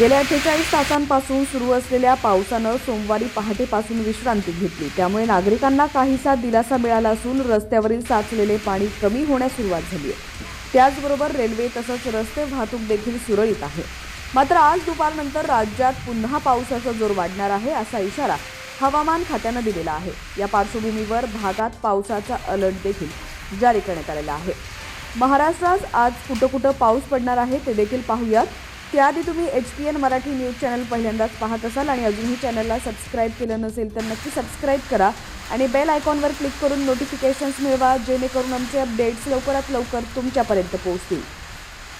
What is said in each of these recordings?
गेल्या अठ्ठेचाळीस तासांपासून सुरू असलेल्या पावसानं सोमवारी पहाटेपासून विश्रांती घेतली. त्यामुळे नागरिकांना काहीसा दिलासा मिळाला असून रस्त्यावरील साचलेले पाणी कमी होण्यास सुरुवात झाली आहे. त्याचबरोबर रेल्वे तसंच रस्ते वाहतूक देखील सुरळीत आहे. मात्र आज दुपारनंतर राज्यात पुन्हा पावसाचा जोर वाढणार आहे असा इशारा हवामान खात्यानं दिलेला आहे. या पार्श्वभूमीवर भागात पावसाचा अलर्ट देखील जारी करण्यात आलेला आहे. महाराष्ट्रात आज कुठं कुठं पाऊस पडणार आहे ते देखील पाहूयात. त्याआधी तुम्ही H P N Marathi news channel पहिल्यांदाच पाहत असाल आणि अजूनही चॅनलला सबस्क्राईब केलं नसेल तर नक्की सबस्क्राईब करा आणि बेल आयकॉनवर क्लिक करून नोटिफिकेशन्स मिळवा जेणेकरून आमचे अपडेट्स लवकरात लवकर तुमच्यापर्यंत पोहोचतील.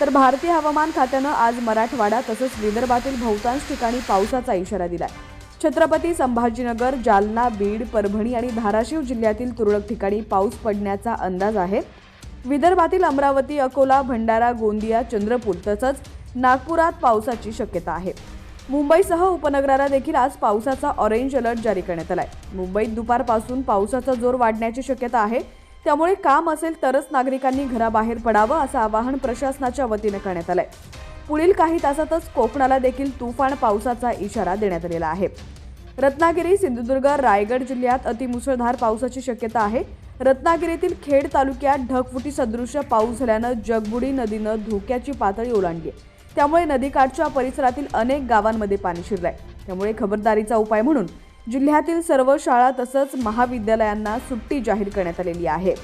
तर भारतीय हवामान खात्यानं आज मराठवाडा तसंच विदर्भातील बहुतांश ठिकाणी पावसाचा इशारा दिला छत्रपती संभाजीनगर जालना बीड परभणी आणि धाराशिव जिल्ह्यातील तुरळक ठिकाणी पाऊस पडण्याचा अंदाज आहे. विदर्भातील अमरावती अकोला भंडारा गोंदिया चंद्रपूर तसंच नागपुरात पावसाची शक्यता आहे. मुंबईसह उपनगराला देखील आज पावसाचा ऑरेंज अलर्ट जारी करण्यात आलाय. मुंबईत दुपारपासून पावसाचा जोर वाढण्याची शक्यता आहे. त्यामुळे काम असेल तरच नागरिकांनी घराबाहेर पडावं असं आवाहन प्रशासनाच्या वतीनं करण्यात आलंय. पुढील काही तासातच कोकणाला देखील तुफान पावसाचा इशारा देण्यात आलेला आहे. रत्नागिरी सिंधुदुर्ग रायगड जिल्ह्यात अतिमुसळधार पावसाची शक्यता आहे. रत्नागिरीतील खेड तालुक्यात ढगफुटी सदृश पाऊस झाल्यानं जगबुडी नदीनं धोक्याची पातळी ओलांडली आहे. त्यामुळे नदीकाठच्या परिसरातील अनेक गावांमध्ये पाणी शिरलंय. त्यामुळे खबरदारीचा उपाय म्हणून जिल्ह्यातील सर्व शाळा तसंच महाविद्यालयांना सुट्टी जाहीर करण्यात आलेली आहे.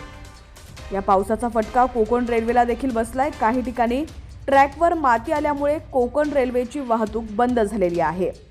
या पावसाचा फटका कोकण रेल्वेला देखील बसलाय. काही ठिकाणी ट्रॅकवर माती आल्यामुळे कोकण रेल्वेची वाहतूक बंद झालेली आहे.